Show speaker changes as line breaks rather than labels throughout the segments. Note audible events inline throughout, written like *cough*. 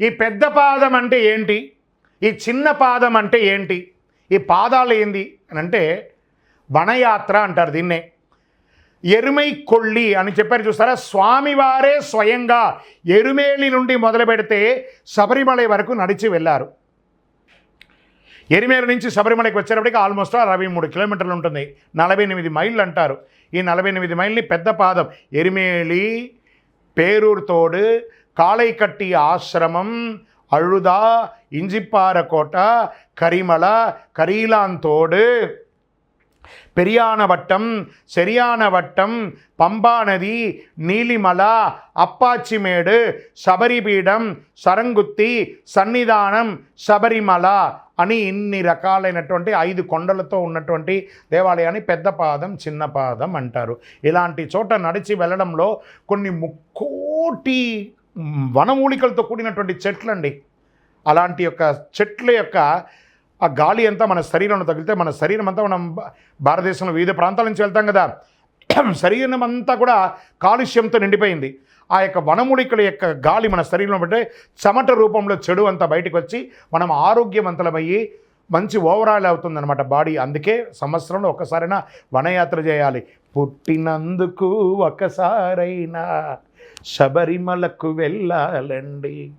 ఈ పెద్ద పాదం అంటే ఏంటి? ఈ చిన్న పాదం అంటే ఏంటి? ఈ పాదాలు ఏంది? అని అంటే వనయాత్ర అంటారు దీన్నే. ఎరుమై కొళ్ళి అని చెప్పారు చూస్తారా? స్వామివారే స్వయంగా ఎరుమేలి నుండి మొదలు పెడితే శబరిమల వరకు నడిచి వెళ్ళారు. ఎరిమేరు నుంచి శబరిమలకి వచ్చేటప్పటికి ఆల్మోస్ట్ అరవై మూడు కిలోమీటర్లు ఉంటుంది. నలభై ఎనిమిది మైళ్ళు అంటారు. ఈ నలభై ఎనిమిది మైల్ని పెద్ద పాదం. ఎరిమేలి காலை கட்டிய ஆசிரமம் அழுதா இஞ்சிப்பாறை கோட்டா கரிமலா கரீலாந்தோடு பெரியான வட்டம் சரியான வட்டம் பம்பா நதி நீலிமலா அப்பாச்சிமேடு சபரிபீடம் சರಂಗುತ್ತಿ సన్నిధానం శబరిమల అని ఇన్ని రకాలైనటువంటి ఐదు కొండలతో ఉన్నటువంటి దేవాలయాన్ని పెద్ద పాదం చిన్న పాదం అంటారు ఇలాంటి చోట నడిచి వెళ్ళడంలో కొన్ని ముక్కోటి వనమూలికలతో కూడినటువంటి చెట్లండి. అలాంటి యొక్క చెట్ల యొక్క ఆ గాలి అంతా మన శరీరంలో తగిలితే మన శరీరం అంతా మనం భా- భారతదేశంలో వివిధ ప్రాంతాల నుంచి వెళ్తాం కదా. *clears throat* శరీరం అంతా కూడా కాలుష్యంతో నిండిపోయింది. ఆ యొక్క వనమూలికల యొక్క గాలి మన శరీరంలో పెట్టే చెమట రూపంలో చెడు అంతా బయటకు వచ్చి మనం ఆరోగ్యవంతులమయ్యి మంచి ఓవరాల్ అవుతుందన్నమాట బాడీ. అందుకే సంవత్సరంలో ఒక్కసారైనా వనయాత్ర చేయాలి. పుట్టినందుకు ఒకసారైనా శబరిమలకు వెళ్ళాలండి.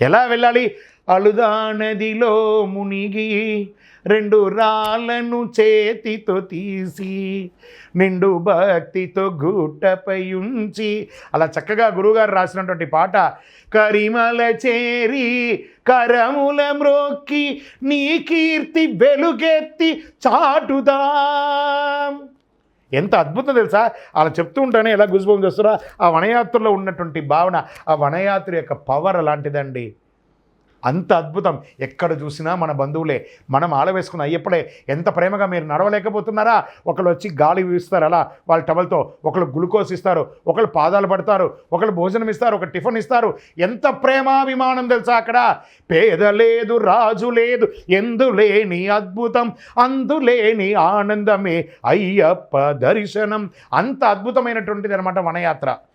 ఎలా వెళ్ళాలి? అలుదా నదిలో మునిగి రెండు రాళ్ళను చేతితో తీసి నిండు భక్తితో గుట్టపై ఉంచి అలా చక్కగా గురువుగారు రాసినటువంటి పాట కరిమల చేరి కరముల మ్రోక్కి నీ కీర్తి వెలుగెత్తి చాటుదాం. ఎంత అద్భుతం తెలుసా? అలా చెప్తూ ఉంటానే ఎలా గుజుబం చేస్తారో ఆ వనయాత్రలో ఉన్నటువంటి భావన ఆ వనయాత్ర యొక్క పవర్ అలాంటిదండి. అంత అద్భుతం. ఎక్కడ చూసినా మన బంధువులే. మనం ఆలవేసుకున్న అయ్యప్పుడే ఎంత ప్రేమగా మీరు నడవలేకపోతున్నారా? ఒకళ్ళు వచ్చి గాలి వీస్తారు అలా వాళ్ళ టవల్తో. ఒకళ్ళు గ్లూకోజ్ ఇస్తారు. ఒకళ్ళు పాదాలు పడతారు. ఒకళ్ళు భోజనం ఇస్తారు. ఒక టిఫిన్ ఇస్తారు. ఎంత ప్రేమాభిమానం తెలుసా అక్కడ? పేద లేదు రాజు లేదు ఎందులేని అద్భుతం అందులేని ఆనందమే అయ్యప్ప దర్శనం. అంత అద్భుతమైనటువంటిది అనమాట వనయాత్ర.